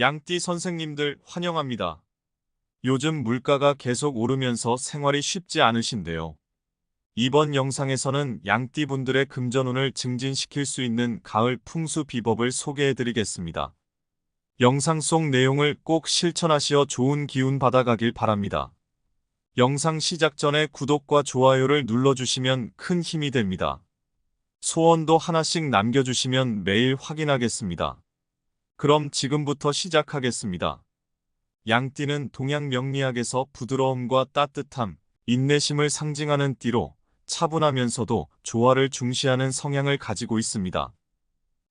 양띠 선생님들 환영합니다. 요즘 물가가 계속 오르면서 생활이 쉽지 않으신데요. 이번 영상에서는 양띠 분들의 금전운을 증진시킬 수 있는 가을 풍수 비법을 소개해 드리겠습니다. 영상 속 내용을 꼭 실천하시어 좋은 기운 받아가길 바랍니다. 영상 시작 전에 구독과 좋아요를 눌러주시면 큰 힘이 됩니다. 소원도 하나씩 남겨주시면 매일 확인하겠습니다. 그럼 지금부터 시작하겠습니다. 양띠는 동양 명리학에서 부드러움과 따뜻함, 인내심을 상징하는 띠로 차분하면서도 조화를 중시하는 성향을 가지고 있습니다.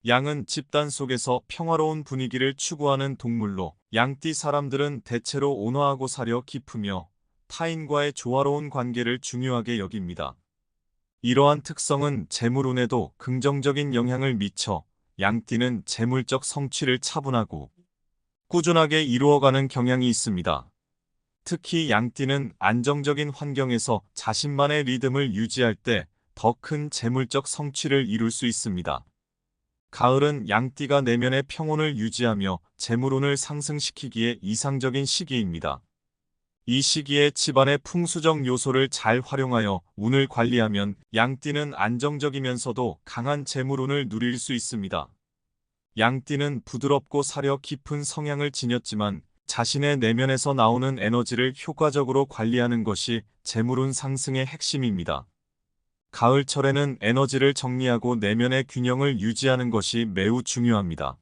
양은 집단 속에서 평화로운 분위기를 추구하는 동물로 양띠 사람들은 대체로 온화하고 사려 깊으며 타인과의 조화로운 관계를 중요하게 여깁니다. 이러한 특성은 재물운에도 긍정적인 영향을 미쳐 양띠는 재물적 성취를 차분하고 꾸준하게 이루어가는 경향이 있습니다. 특히 양띠는 안정적인 환경에서 자신만의 리듬을 유지할 때 더 큰 재물적 성취를 이룰 수 있습니다. 가을은 양띠가 내면의 평온을 유지하며 재물운을 상승시키기에 이상적인 시기입니다. 이 시기에 집안의 풍수적 요소를 잘 활용하여 운을 관리하면 양띠는 안정적이면서도 강한 재물운을 누릴 수 있습니다. 양띠는 부드럽고 사려 깊은 성향을 지녔지만 자신의 내면에서 나오는 에너지를 효과적으로 관리하는 것이 재물운 상승의 핵심입니다. 가을철에는 에너지를 정리하고 내면의 균형을 유지하는 것이 매우 중요합니다.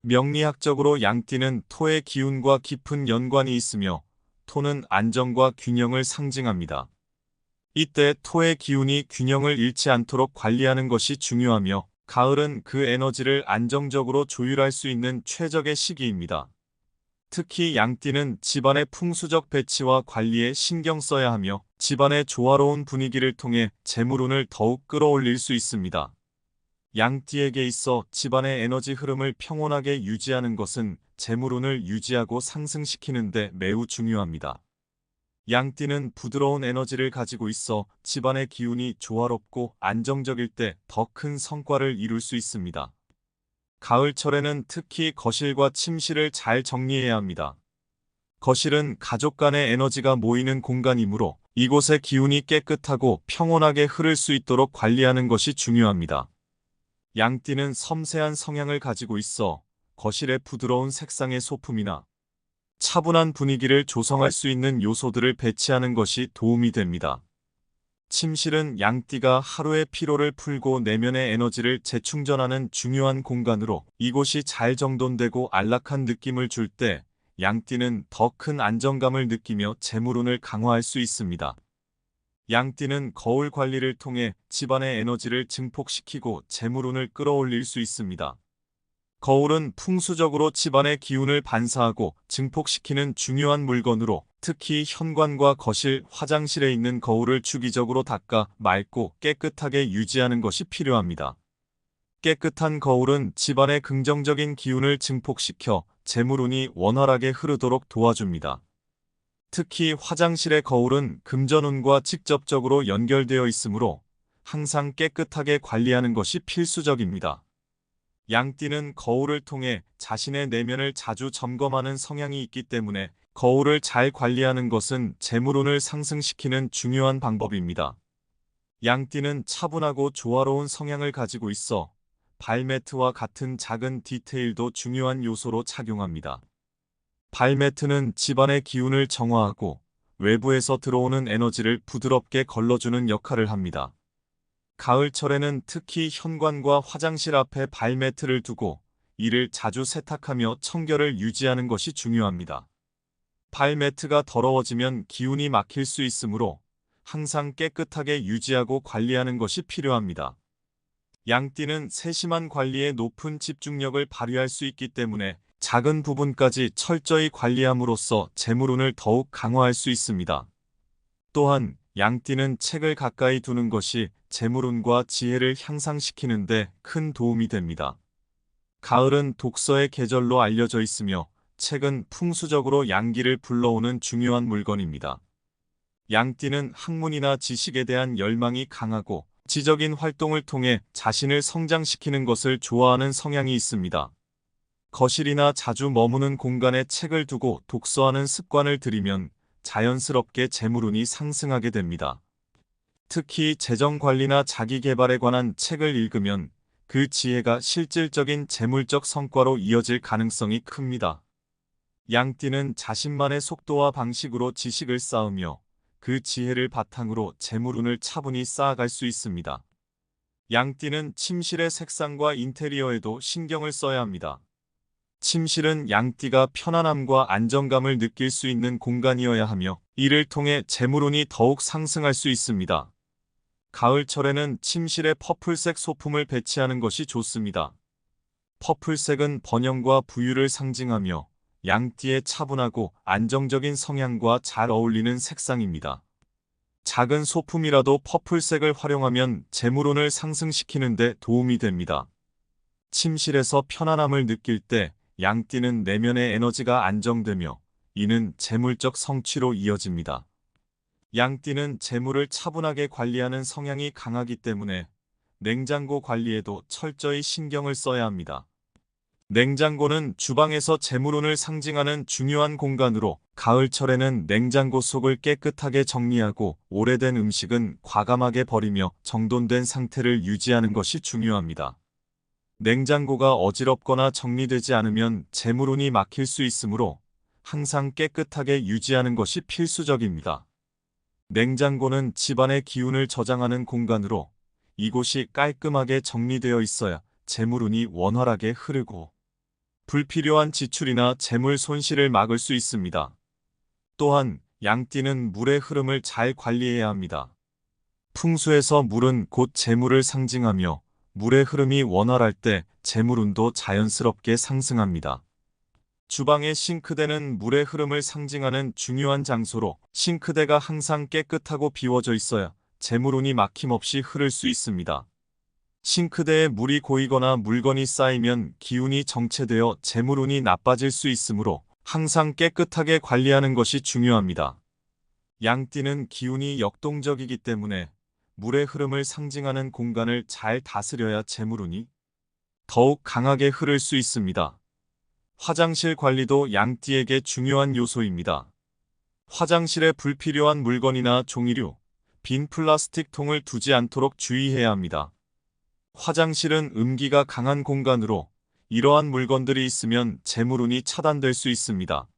명리학적으로 양띠는 토의 기운과 깊은 연관이 있으며 토는 안정과 균형을 상징합니다. 이때 토의 기운이 균형을 잃지 않도록 관리하는 것이 중요하며 가을은 그 에너지를 안정적으로 조율할 수 있는 최적의 시기입니다. 특히 양띠는 집안의 풍수적 배치와 관리에 신경 써야 하며 집안의 조화로운 분위기를 통해 재물운을 더욱 끌어올릴 수 있습니다. 양띠에게 있어 집안의 에너지 흐름을 평온하게 유지하는 것은 재물운을 유지하고 상승시키는데 매우 중요합니다. 양띠는 부드러운 에너지를 가지고 있어 집안의 기운이 조화롭고 안정적일 때 더 큰 성과를 이룰 수 있습니다. 가을철에는 특히 거실과 침실을 잘 정리해야 합니다. 거실은 가족 간의 에너지가 모이는 공간이므로 이곳의 기운이 깨끗하고 평온하게 흐를 수 있도록 관리하는 것이 중요합니다. 양띠는 섬세한 성향을 가지고 있어 거실의 부드러운 색상의 소품이나 차분한 분위기를 조성할 수 있는 요소들을 배치하는 것이 도움이 됩니다. 침실은 양띠가 하루의 피로를 풀고 내면의 에너지를 재충전하는 중요한 공간으로 이곳이 잘 정돈되고 안락한 느낌을 줄 때 양띠는 더 큰 안정감을 느끼며 재물운을 강화할 수 있습니다. 양띠는 거울 관리를 통해 집안의 에너지를 증폭시키고 재물운을 끌어올릴 수 있습니다. 거울은 풍수적으로 집안의 기운을 반사하고 증폭시키는 중요한 물건으로 특히 현관과 거실, 화장실에 있는 거울을 주기적으로 닦아 맑고 깨끗하게 유지하는 것이 필요합니다. 깨끗한 거울은 집안의 긍정적인 기운을 증폭시켜 재물운이 원활하게 흐르도록 도와줍니다. 특히 화장실의 거울은 금전운과 직접적으로 연결되어 있으므로 항상 깨끗하게 관리하는 것이 필수적입니다. 양띠는 거울을 통해 자신의 내면을 자주 점검하는 성향이 있기 때문에 거울을 잘 관리하는 것은 재물운을 상승시키는 중요한 방법입니다. 양띠는 차분하고 조화로운 성향을 가지고 있어 발매트와 같은 작은 디테일도 중요한 요소로 착용합니다. 발매트는 집안의 기운을 정화하고 외부에서 들어오는 에너지를 부드럽게 걸러주는 역할을 합니다. 가을철에는 특히 현관과 화장실 앞에 발매트를 두고 이를 자주 세탁하며 청결을 유지하는 것이 중요합니다. 발매트가 더러워지면 기운이 막힐 수 있으므로 항상 깨끗하게 유지하고 관리하는 것이 필요합니다. 양띠는 세심한 관리에 높은 집중력을 발휘할 수 있기 때문에 작은 부분까지 철저히 관리함으로써 재물운을 더욱 강화할 수 있습니다. 또한 양띠는 책을 가까이 두는 것이 재물운과 지혜를 향상시키는데 큰 도움이 됩니다. 가을은 독서의 계절로 알려져 있으며 책은 풍수적으로 양기를 불러오는 중요한 물건입니다. 양띠는 학문이나 지식에 대한 열망이 강하고 지적인 활동을 통해 자신을 성장시키는 것을 좋아하는 성향이 있습니다. 거실이나 자주 머무는 공간에 책을 두고 독서하는 습관을 들이면 자연스럽게 재물운이 상승하게 됩니다. 특히 재정 관리나 자기 개발에 관한 책을 읽으면 그 지혜가 실질적인 재물적 성과로 이어질 가능성이 큽니다. 양띠는 자신만의 속도와 방식으로 지식을 쌓으며 그 지혜를 바탕으로 재물운을 차분히 쌓아갈 수 있습니다. 양띠는 침실의 색상과 인테리어에도 신경을 써야 합니다. 침실은 양띠가 편안함과 안정감을 느낄 수 있는 공간이어야 하며 이를 통해 재물운이 더욱 상승할 수 있습니다. 가을철에는 침실에 퍼플색 소품을 배치하는 것이 좋습니다. 퍼플색은 번영과 부유를 상징하며 양띠의 차분하고 안정적인 성향과 잘 어울리는 색상입니다. 작은 소품이라도 퍼플색을 활용하면 재물운을 상승시키는 데 도움이 됩니다. 침실에서 편안함을 느낄 때 양띠는 내면의 에너지가 안정되며 이는 재물적 성취로 이어집니다. 양띠는 재물을 차분하게 관리하는 성향이 강하기 때문에 냉장고 관리에도 철저히 신경을 써야 합니다. 냉장고는 주방에서 재물운을 상징하는 중요한 공간으로 가을철에는 냉장고 속을 깨끗하게 정리하고 오래된 음식은 과감하게 버리며 정돈된 상태를 유지하는 것이 중요합니다. 냉장고가 어지럽거나 정리되지 않으면 재물운이 막힐 수 있으므로 항상 깨끗하게 유지하는 것이 필수적입니다. 냉장고는 집안의 기운을 저장하는 공간으로 이곳이 깔끔하게 정리되어 있어야 재물운이 원활하게 흐르고 불필요한 지출이나 재물 손실을 막을 수 있습니다. 또한 양띠는 물의 흐름을 잘 관리해야 합니다. 풍수에서 물은 곧 재물을 상징하며 물의 흐름이 원활할 때 재물운도 자연스럽게 상승합니다. 주방의 싱크대는 물의 흐름을 상징하는 중요한 장소로 싱크대가 항상 깨끗하고 비워져 있어야 재물운이 막힘없이 흐를 수 있습니다. 싱크대에 물이 고이거나 물건이 쌓이면 기운이 정체되어 재물운이 나빠질 수 있으므로 항상 깨끗하게 관리하는 것이 중요합니다. 양띠는 기운이 역동적이기 때문에 물의 흐름을 상징하는 공간을 잘 다스려야 재물운이 더욱 강하게 흐를 수 있습니다. 화장실 관리도 양띠에게 중요한 요소입니다. 화장실에 불필요한 물건이나 종이류, 빈 플라스틱 통을 두지 않도록 주의해야 합니다. 화장실은 음기가 강한 공간으로 이러한 물건들이 있으면 재물운이 차단될 수 있습니다.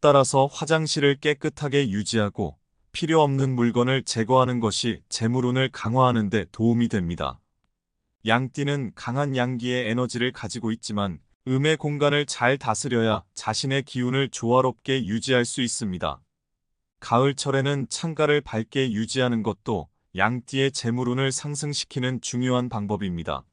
따라서 화장실을 깨끗하게 유지하고 필요 없는 물건을 제거하는 것이 재물운을 강화하는 데 도움이 됩니다. 양띠는 강한 양기의 에너지를 가지고 있지만 음의 공간을 잘 다스려야 자신의 기운을 조화롭게 유지할 수 있습니다. 가을철에는 창가를 밝게 유지하는 것도 양띠의 재물운을 상승시키는 중요한 방법입니다.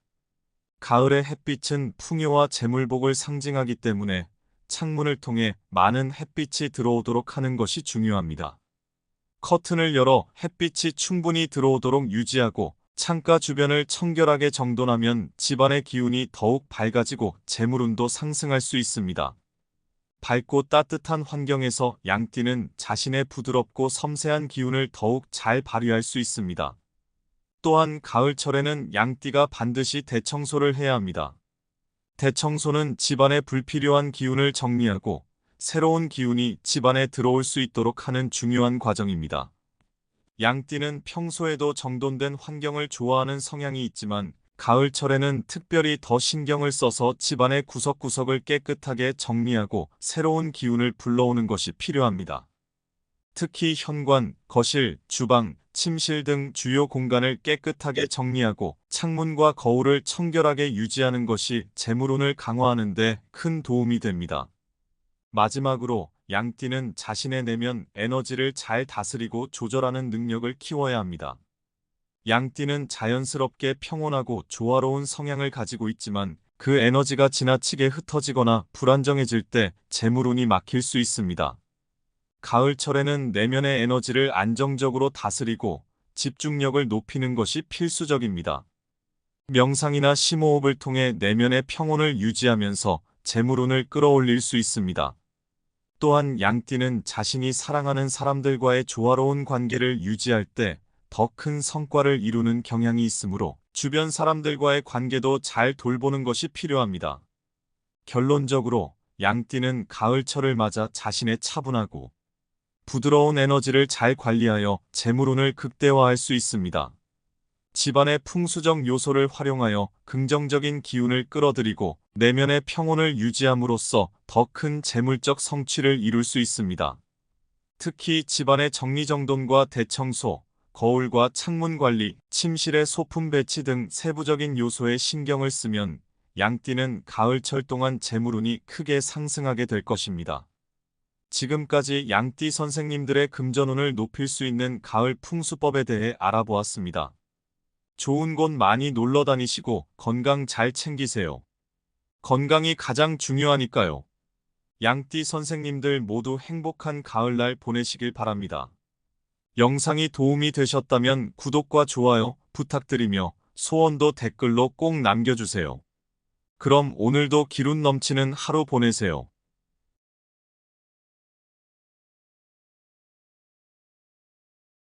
가을의 햇빛은 풍요와 재물복을 상징하기 때문에 창문을 통해 많은 햇빛이 들어오도록 하는 것이 중요합니다. 커튼을 열어 햇빛이 충분히 들어오도록 유지하고 창가 주변을 청결하게 정돈하면 집안의 기운이 더욱 밝아지고 재물운도 상승할 수 있습니다. 밝고 따뜻한 환경에서 양띠는 자신의 부드럽고 섬세한 기운을 더욱 잘 발휘할 수 있습니다. 또한 가을철에는 양띠가 반드시 대청소를 해야 합니다. 대청소는 집안의 불필요한 기운을 정리하고 새로운 기운이 집안에 들어올 수 있도록 하는 중요한 과정입니다. 양띠는 평소에도 정돈된 환경을 좋아하는 성향이 있지만 가을철에는 특별히 더 신경을 써서 집안의 구석구석을 깨끗하게 정리하고 새로운 기운을 불러오는 것이 필요합니다. 특히 현관, 거실, 주방, 침실 등 주요 공간을 깨끗하게 정리하고 창문과 거울을 청결하게 유지하는 것이 재물운을 강화하는 데 큰 도움이 됩니다. 마지막으로 양띠는 자신의 내면 에너지를 잘 다스리고 조절하는 능력을 키워야 합니다. 양띠는 자연스럽게 평온하고 조화로운 성향을 가지고 있지만 그 에너지가 지나치게 흩어지거나 불안정해질 때 재물운이 막힐 수 있습니다. 가을철에는 내면의 에너지를 안정적으로 다스리고 집중력을 높이는 것이 필수적입니다. 명상이나 심호흡을 통해 내면의 평온을 유지하면서 재물운을 끌어올릴 수 있습니다. 또한 양띠는 자신이 사랑하는 사람들과의 조화로운 관계를 유지할 때 더 큰 성과를 이루는 경향이 있으므로 주변 사람들과의 관계도 잘 돌보는 것이 필요합니다. 결론적으로 양띠는 가을철을 맞아 자신의 차분하고 부드러운 에너지를 잘 관리하여 재물운을 극대화할 수 있습니다. 집안의 풍수적 요소를 활용하여 긍정적인 기운을 끌어들이고 내면의 평온을 유지함으로써 더 큰 재물적 성취를 이룰 수 있습니다. 특히 집안의 정리정돈과 대청소, 거울과 창문 관리, 침실의 소품 배치 등 세부적인 요소에 신경을 쓰면 양띠는 가을철 동안 재물운이 크게 상승하게 될 것입니다. 지금까지 양띠 선생님들의 금전운을 높일 수 있는 가을 풍수법에 대해 알아보았습니다. 좋은 곳 많이 놀러 다니시고 건강 잘 챙기세요. 건강이 가장 중요하니까요. 양띠 선생님들 모두 행복한 가을날 보내시길 바랍니다. 영상이 도움이 되셨다면 구독과 좋아요 부탁드리며 소원도 댓글로 꼭 남겨주세요. 그럼 오늘도 기운 넘치는 하루 보내세요.